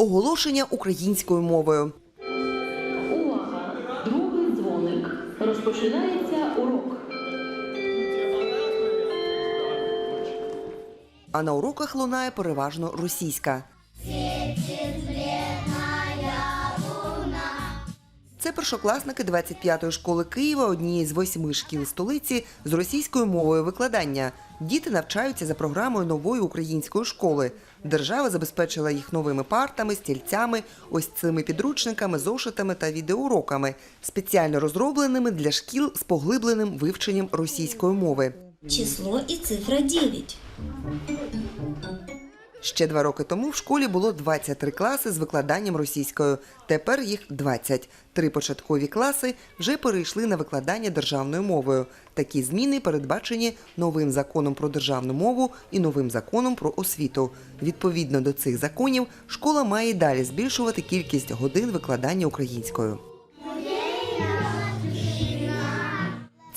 Оголошення українською мовою. Увага! Другий дзвоник. Розпочинається урок. А на уроках лунає переважно російська. Це першокласники 25-ї школи Києва, однієї з восьми шкіл столиці з російською мовою викладання. Діти навчаються за програмою нової української школи. Держава забезпечила їх новими партами, стільцями, ось цими підручниками, зошитами та відеоуроками, спеціально розробленими для шкіл з поглибленим вивченням російської мови. число и цифра 9. Ще два роки тому в школі було 23 класи з викладанням російською. Тепер їх 20. Три початкові класи вже перейшли на викладання державною мовою. Такі зміни передбачені новим законом про державну мову і новим законом про освіту. Відповідно до цих законів, школа має й далі збільшувати кількість годин викладання українською.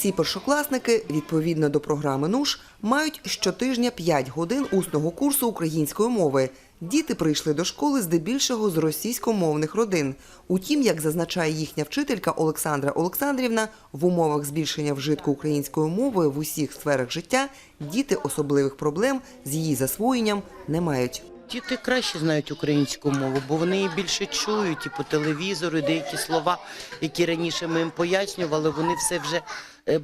Ці першокласники, відповідно до програми НУШ, мають щотижня 5 годин усного курсу української мови. Діти прийшли до школи здебільшого з російськомовних родин. Утім, як зазначає їхня вчителька Олександра Олександрівна, в умовах збільшення вжитку української мови в усіх сферах життя діти особливих проблем з її засвоєнням не мають. Діти краще знають українську мову, бо вони її більше чують і по телевізору, і деякі слова, які раніше ми їм пояснювали, вони все вже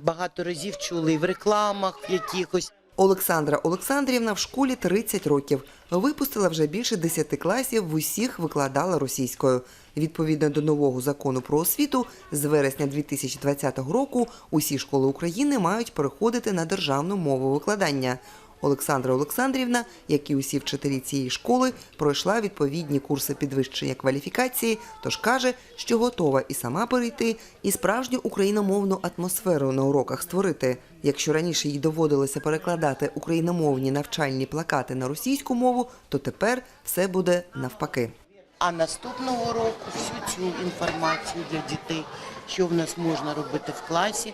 багато разів чули і в рекламах якихось. Олександра Олександрівна в школі 30 років. Випустила вже більше 10 класів, в усіх викладала російською. Відповідно до нового закону про освіту, з вересня 2020 року усі школи України мають переходити на державну мову викладання. Олександра Олександрівна, як і усі вчителі цієї школи, пройшла відповідні курси підвищення кваліфікації, тож каже, що готова і сама перейти, і справжню україномовну атмосферу на уроках створити. Якщо раніше їй доводилося перекладати україномовні навчальні плакати на російську мову, то тепер все буде навпаки. А наступного року всю цю інформацію для дітей, що в нас можна робити в класі,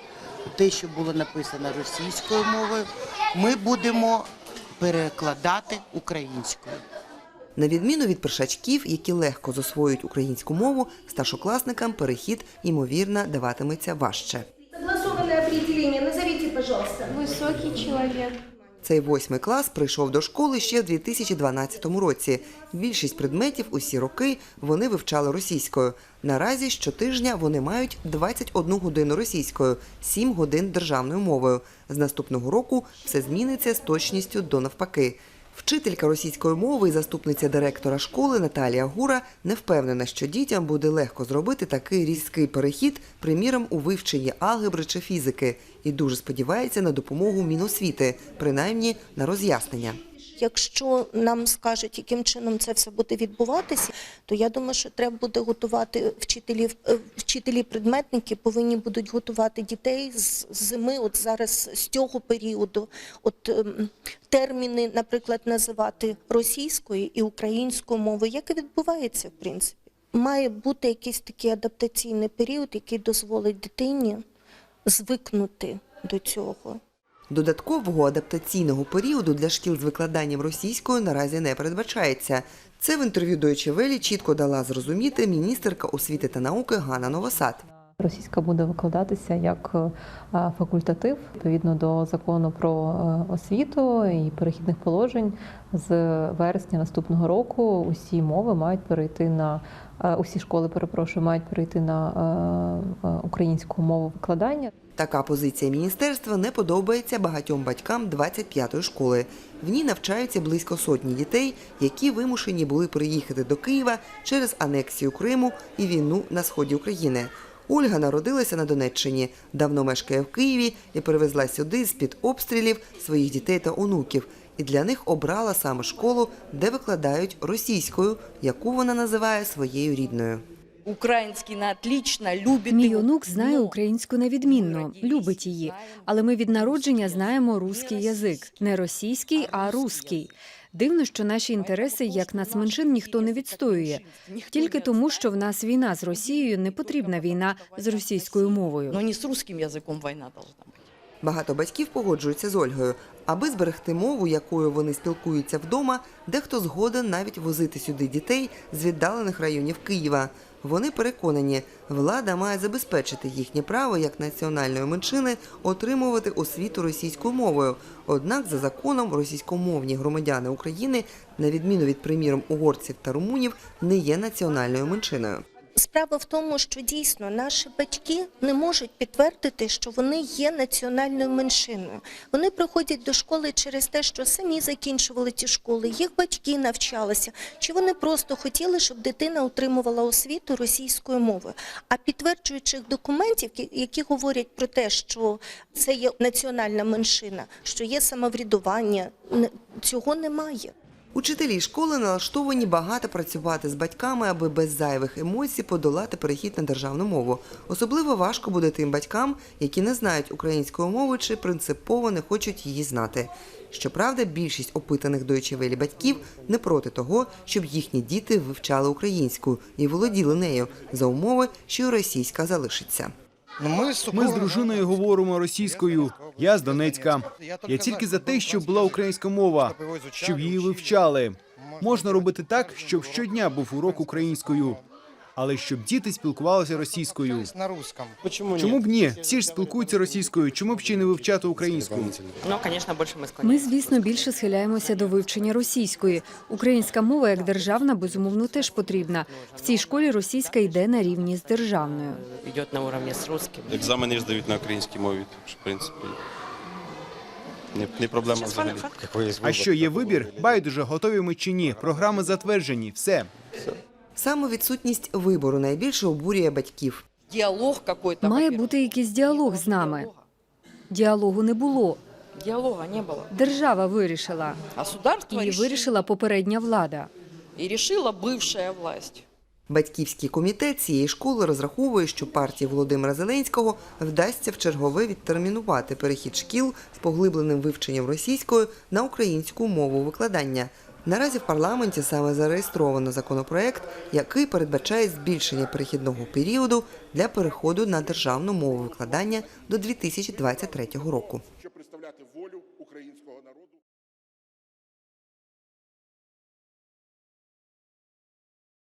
те, що було написано російською мовою, ми будемо перекладати українською. На відміну від першачків, які легко засвоюють українську мову, старшокласникам перехід ймовірно даватиметься важче. Согласованное определение назовите, пожалуйста. Высокий человек. Цей восьмий клас прийшов до школи ще в 2012 році. Більшість предметів усі роки вони вивчали російською. Наразі щотижня вони мають 21 годину російською, 7 годин державною мовою. З наступного року все зміниться з точністю до навпаки. Вчителька російської мови і заступниця директора школи Наталія Гура не впевнена, що дітям буде легко зробити такий різкий перехід, приміром у вивченні алгебри чи фізики, і дуже сподівається на допомогу Міносвіти, принаймні на роз'яснення. Якщо нам скажуть, яким чином це все буде відбуватися, то я думаю, що треба буде готувати вчителів. е, Вчителі предметники повинні будуть готувати дітей з зими, от зараз з цього періоду. От ем, терміни, наприклад, називати російською і українською мовою, як і відбувається, в принципі. Має бути якийсь такий адаптаційний період, який дозволить дитині звикнути до цього. Додаткового адаптаційного періоду для шкіл з викладанням російською наразі не передбачається. Це в інтерв'ю Deutsche Welle чітко дала зрозуміти міністерка освіти та науки Ганна Новосад. Російська буде викладатися як е, факультатив відповідно до закону про е, освіту і перехідних положень. З вересня наступного року усі мови мають перейти на е, усі школи, перепрошую, мають перейти на українську мову викладання. Така позиція міністерства не подобається багатьом батькам 25-ї школи. В ній навчаються близько сотні дітей, які вимушені були приїхати до Києва через анексію Криму і війну на сході України. Ольга народилася на Донеччині, давно мешкає в Києві і перевезла сюди з-під обстрілів своїх дітей та онуків. І для них обрала саме школу, де викладають російською, яку вона називає своєю рідною. Український на отлично, любить Мій онук знає українську на відмінно, любить її. Але ми від народження знаємо руський язик, не російський, а руський. Дивно, що наші інтереси як нацменшин ніхто не відстоює. Тільки тому, що в нас війна з Росією, не потрібна війна з російською мовою. Но не з русским язиком війна должна бути. Багато батьків погоджуються з Ольгою. Аби зберегти мову, якою вони спілкуються вдома, дехто згоден навіть возити сюди дітей з віддалених районів Києва. Вони переконані, влада має забезпечити їхнє право як національної меншини отримувати освіту російською мовою. Однак, за законом, російськомовні громадяни України, на відміну від приміром угорців та румунів, не є національною меншиною. Справа в тому, що дійсно наші батьки не можуть підтвердити, що вони є національною меншиною. Вони приходять до школи через те, що самі закінчували ті школи, їх батьки навчалися, чи вони просто хотіли, щоб дитина отримувала освіту російською мовою. А підтверджуючих документів, які говорять про те, що це є національна меншина, що є самоврядування, цього немає. Учителі школи налаштовані багато працювати з батьками, аби без зайвих емоцій подолати перехід на державну мову. Особливо важко буде тим батькам, які не знають української мови чи принципово не хочуть її знати. Щоправда, більшість опитаних Welle батьків не проти того, щоб їхні діти вивчали українську і володіли нею за умови, що російська залишиться. Ми з дружиною говоримо російською. Я з Донецька. Я тільки за те, щоб була українська мова, щоб її вивчали. Можна робити так, щоб щодня був урок українською, але щоб діти спілкувалися російською. Чому б ні? Всі ж спілкуються російською. Чому б ще й не вивчати українську? Конечно, больше мы Ми, звісно, більше схиляємося до вивчення російської. Українська мова як державна, безумовно, теж потрібна. В цій школі російська йде на рівні з державною. идет на уровне с русским. Екзамени здають на українській мові, так що, в принципі, не, не проблема взагалі. А що є вибір? Байдуже, готові ми чи ні. Програми затверджені. Все. Саме відсутність вибору найбільше обурює батьків. Диалог какой-то. Має во-первых. бути якийсь діалог з нами. Діалогу не було. Диалога не было. Держава вирішила. Государство І решило. вирішила попередня влада. И решила бывшая власть. Батьківський комітет цієї школи розраховує, що партії Володимира Зеленського вдасться в чергове відтермінувати перехід шкіл з поглибленим вивченням російської на українську мову викладання. Наразі в парламенті саме зареєстровано законопроект, який передбачає збільшення перехідного періоду для переходу на державну мову викладання до 2023 року.